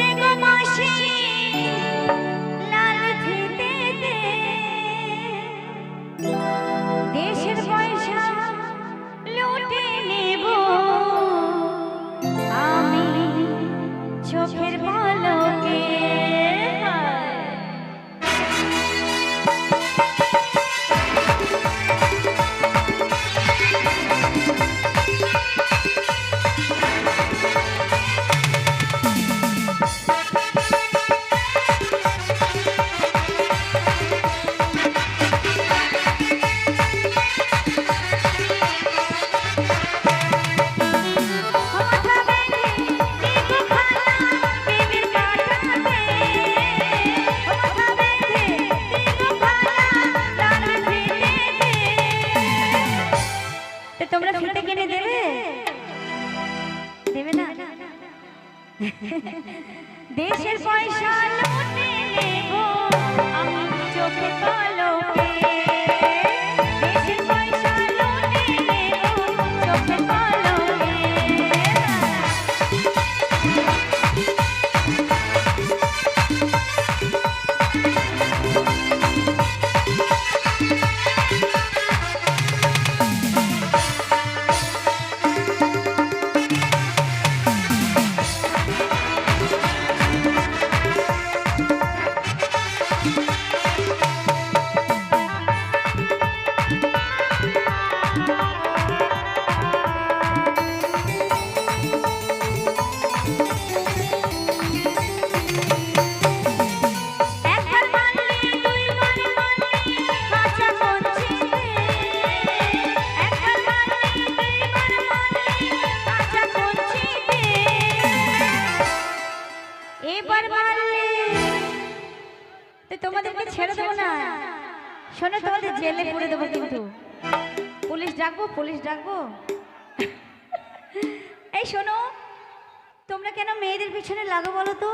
Take my তো তোমরা ফিতে কিনে দেবে? দেবে না? দেশের পয়সা লুটে নেব আমি চোখে তো তোমাদেরকে ছেড়ে দেবো না। শোনো তোমাদের জেলে পুরে দেবো কিন্তু। পুলিশ ডাকবো পুলিশ ডাকবো। এই শোনো তোমরা কেন মেয়েদের পিছনে লাগো বলো তো?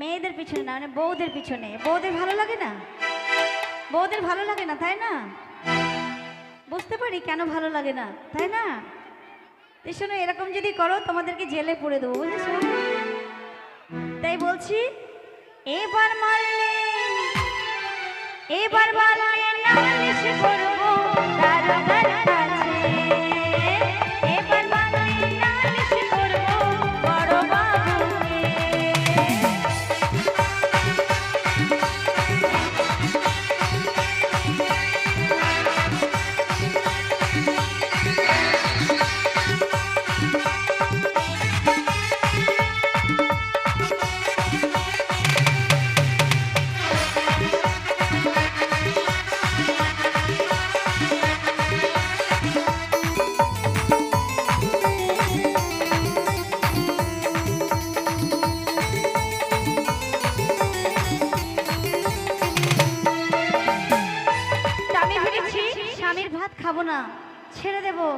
মেয়েদের পিছনে না মানে বউদের পিছনে। বউদের ভালো লাগে না? বউদের ভালো লাগে না তাই না? বুঝতে পারি কেন ভালো লাগে না তাই না? শোনো এরকম যদি করো তোমাদেরকে জেলে পুরে দেবো বুঝেছ? তাই বলছি এবার মারলে এবার মারলে না করব। খাব না ছেড়ে দেবো